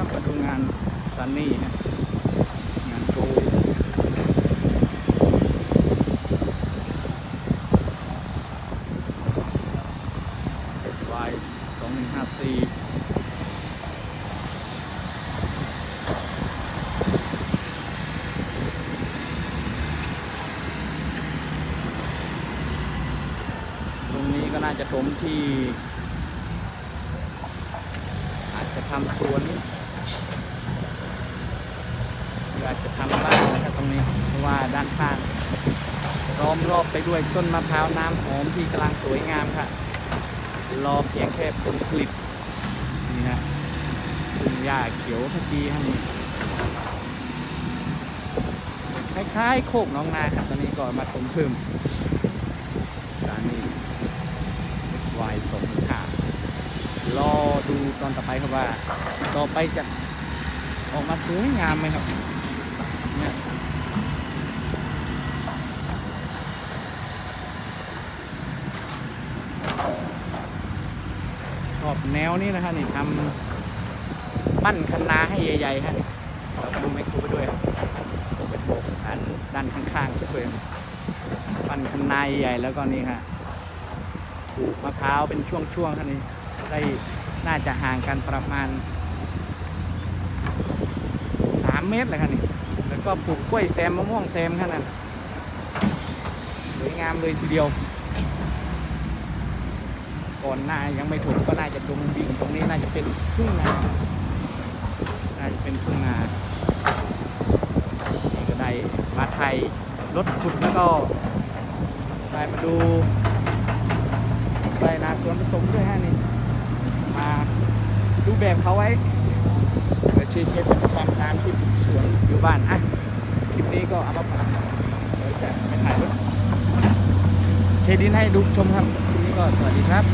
นะครับมาดูงานซันนี่นะงานโกวายสองห้าสี่ตรงนี้ก็น่าจะถมที่ อาจจะทำสวน รืออาจจะทำบ้านนะครับตรงนี้เพราะว่าด้านข้างล้อมรอบไปด้วยต้นมะพร้าวน้ำหอมที่กำลังสวยงามค่ะรอเพียงแค่ผลผลิตนี่นะหญ้าเขียวขจีฮะนี่คล้ายๆโคกน้องนาครับตอนนี้ก็มาถมเพิ่มสานี SY สงขลารอดูตอนต่อไปครับว่า ต่อไปจะออกมาสวยงามไหมครับ ชอบแนวนี้นะฮะนี่ทำปั้นคันนาให้ใหญ่ๆฮะนี่เราดูไม่ครูไปด้วยครับเป็นโบกอันด้านข้างๆด้วยปั้นคันนาใหญ่แล้วก็นี่ฮะปลูกมะพร้าวเป็นช่วงๆครับนี่ได้น่าจะห่างกันประมาณสามเมตรเลยครับนี่ ก็ปลูกกล้วยแซมมะม่วงแซมขนาดสวยงามเลยทีเดียว ก่อนหน้ายังไม่ถูกก็น่าจะตรงดิ่งตรงนี้น่าจะเป็นทุ่งนาน่าจะเป็นทุ่งนานี่ก็ได้มาไทยรถขุดแล้วก็ได้มาดูได้นาสวนผสมด้วยฮะนี่มาดูแบบเขาไว้ ชื่อเช็คความตามที่สวนอยู่บ้านอะคลิปนี้ก็เอามาฝากเดี๋ยวจะไปถ่ายรถเทดินให้ดูชมครับคลิปนี้ก็สวัสดีครับ